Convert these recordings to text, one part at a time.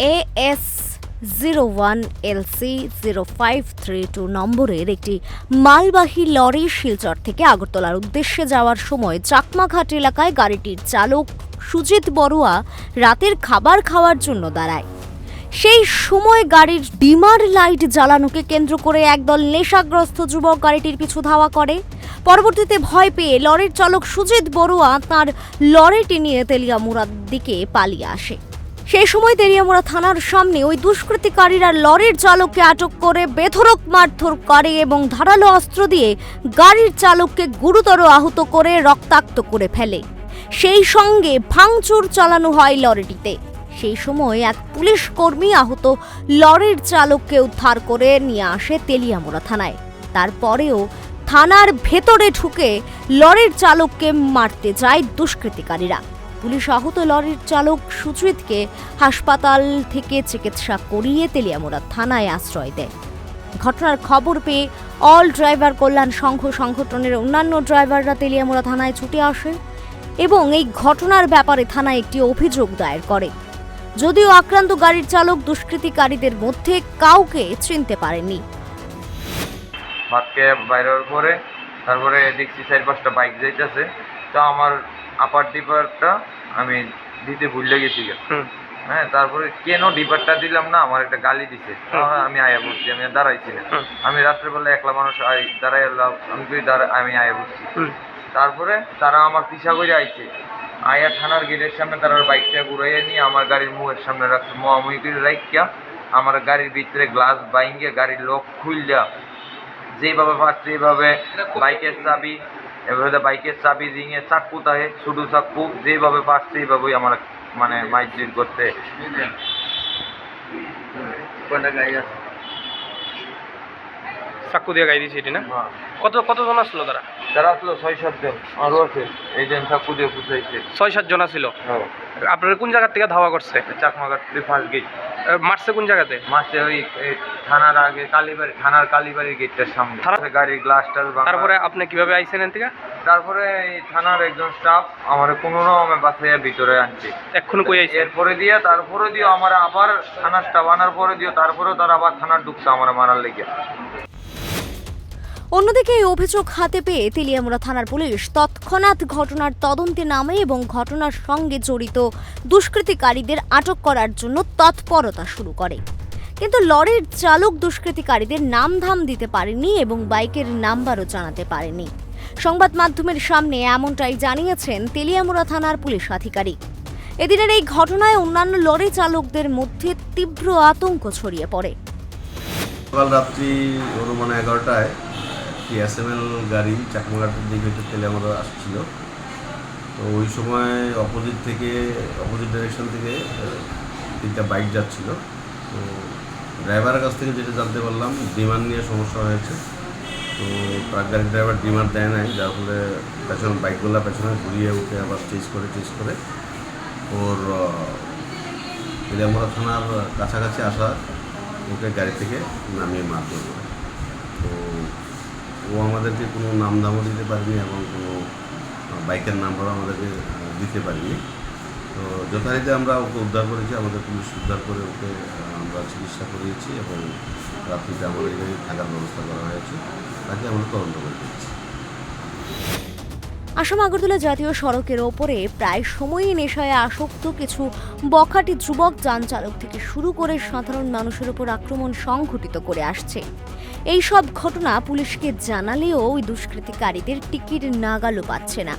AS zero one LC zero five three two নম্বরের একটি মালবাহী লরি শিলচর থেকে আগরতলার উদ্দেশ্যে যাওয়ার সময় চাকমাঘাট এলাকায় গাড়িটির চালক সুজিত বড়ুয়া রাতের খাবার খাওয়ার জন্য দাঁড়ায়। সেই সময় গাড়ির ডিমার লাইট জ্বালানোকে কেন্দ্র করে একদল নেশাগ্রস্ত যুবক গাড়িটির পিছু ধাওয়া করে। পরবর্তীতে ভয় পেয়ে লরির চালক সুজিত বড়ুয়া তার লরিটি নিয়ে তেলিয়ামুড়ার দিকে পালিয়ে আসে। সেই সময় তেলিয়ামুড়া থানার সামনে ওই দুষ্কৃতিকারীরা লরির চালককে আটক করে বেধরক মারধর করে এবং ধারালো অস্ত্র দিয়ে গাড়ির চালককে গুরুতর আহত করে রক্তাক্ত করে ফেলে। সেই সঙ্গে ভাঙচুর চালানো হয় লরিটিতে। সেই সময় এক পুলিশ কর্মী আহত লরির চালককে উদ্ধার করে নিয়ে আসে তেলিয়ামুড়া থানায়। তারপরেও থানার ভেতরে ঢুকে লরির চালককে মারতে যায় দুষ্কৃতিকারীরা। পুলিশ আহত লরির চালক সুচিতকে হাসপাতাল থেকে চিকিৎসা করিয়ে তেলিয়ামুড়া থানায় আশ্রয় দেয়। ঘটনার খবর পেয়ে অল ড্রাইভার কল্যাণ সংঘ সংগঠনের অন্যান্য ড্রাইভাররা তেলিয়ামুড়া থানায় ছুটে আসে এবং এই ঘটনার ব্যাপারে থানায় একটি অভিযোগ দায়ের করে। যদিও আক্রান্ত গাড়ির চালক দুষ্কৃতিকারীদের মধ্যে কাউকে চিনতে পারেনি ভাত খেয়ে বাইরে পরে, তারপরে দেখছি চার পাঁচটা বাইক যাইতেছে। তো আমার আপার ডিপারটা আমি দিতে ভুলে গেছি। হ্যাঁ তারপরে কেন ডিপারটা দিলাম না? আমার একটা গালি দিছে। আমি আয়া বসছি আমি আর দাঁড়াইছি না। আমি রাত্রেবেলা একলা মানুষ দাঁড়াই আমি আমি আয়া বসছি তারপরে তারা আমার পিছা করে আইছে। আয়া থানার গেটের সামনে তারা বাইকটা ঘুরাইয়া নিয়ে আমার গাড়ির মুখের সামনে রাখছে। মোয়ামুই করে রাখিয়া আমার গাড়ির ভিতরে গ্লাস বাইঙ্গে গাড়ির লক খুললা যেভাবে পারছে এইভাবে বাইকের চাবি এভাবে বাইকের চাবি রিঙে চাক্কু তাহে শুধু চাক্কু যেভাবে পারছে এইভাবেই আমার মানে মাইজির করতে। চাকু দিয়ে গাই দিয়েছে এটি না? হ্যাঁ। কত কতজন আসলো তারা? তারা আসলো ছয় সাতজন আরও আছে। এই যে চাক্কু দিয়ে পুষাইছে। ছয় সাতজন আসছিল হ্যাঁ। আপনারা কোন জায়গা থেকে ধাওয়া করছে? চাকমাঘাট ফার্স্ট গেট মারছে কোন জায়গাতে? মারছে ওই থানার আগে কালীবাড়ি থানার কালীবাড়ির গেটটার সামনে। গাড়ির গ্লাস টাস তারপরে আপনি কীভাবে আইছেন এখান থেকে? তারপরে এই থানার একজন স্টাফ আমার কোনো রকমে বাসাইয়া ভিতরে আনছে। এক্ষুনি কই আইছে এরপরে দিয়ে তারপরে দিয়ে আমার আবার থানার স্টাফ আনার পরে দিয়ে তারপরেও তারা আবার থানার ঢুকছে আমার মারার লেগে। অন্যদিকে এই অভিযোগ হাতে পেয়ে তেলিয়ামুড়া থানার পুলিশ তৎক্ষণাৎ ঘটনার তদন্তে নামে এবং ঘটনার সঙ্গে জড়িত দুষ্কৃতিকারীদের আটক করার জন্য তৎপরতা শুরু করে। কিন্তু লরির চালক দুষ্কৃতিকারীদের নাম ধাম দিতে পারেনি এবং বাইকের নাম্বারও জানাতে পারেনি। সংবাদ মাধ্যমের সামনে এমনটাই জানিয়েছেন তেলিয়ামুড়া থানার পুলিশ আধিকারিক। এদিনের এই ঘটনায় অন্যান্য লরি চালকদের মধ্যে তীব্র আতঙ্ক ছড়িয়ে পড়ে। সকাল রাত্রি অনুমান এগারোটায় এম এল গাড়ি চাকমাঘাটের দিকে হচ্ছে তেলে আমরা আসছিল। তো ওই সময় অপোজিট থেকে অপোজিট ডাইরেকশন থেকে তিনটা বাইক যাচ্ছিল। তো ড্রাইভারের কাছ থেকে যেটা জানতে পারলাম ডিমান্ড নিয়ে সমস্যা হয়েছে। তো ট্রাক গাড়ির ড্রাইভার ডিমান্ড দেয় নাই, যার ফলে পেছন বাইকগুলো পেছনে ঘুরিয়ে উঠে আবার চেঞ্জ করে চেঞ্জ করে। ওর তেলিয়ামুড়া থানার কাছাকাছি আসা, ওকে গাড়ি থেকে নামিয়ে মারধর করে। ও আমাদেরকে কোনো নাম দামও দিতে পারেনি এবং কোনো বাইকের নাম্বারও আমাদেরকে দিতে পারেনি। তো যথারীতি আমরা ওকে উদ্ধার করেছি, আমাদের পুলিশ উদ্ধার করে ওকে আমরা চিকিৎসা করিয়েছি এবং রাত্রিতে আমাদের এখানে থাকার ব্যবস্থা করা হয়েছে। তাকে আমরা তদন্ত করে দিয়েছি। আসাম আগরতলা জাতীয় সড়কের ওপরে প্রায় সময়ই নেশায় আসক্ত কিছু বখাটি যুবক যান চালক থেকে শুরু করে সাধারণ মানুষের ওপর আক্রমণ সংঘটিত করে আসছে। এই সব ঘটনা পুলিশকে জানালেও ওই দুষ্কৃতিকারীদের টিকিট নাগালও পাচ্ছে না।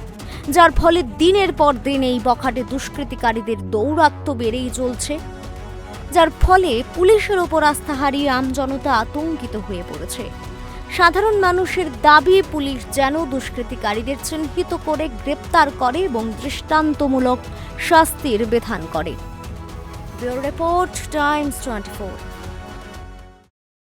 যার ফলে দিনের পর দিন এই বখাটে দুষ্কৃতিকারীদের দৌরাত্ম্য বেড়েই চলছে। যার ফলে পুলিশের ওপর আস্থা হারিয়ে আমজনতা আতঙ্কিত হয়ে পড়েছে। সাধারণ মানুষের দাবি, পুলিশ যেন দুষ্কৃতিকারীদের চিহ্নিত করে গ্রেপ্তার করে এবং দৃষ্টান্তমূলক শাস্তির বিধান করে। Report, Times twenty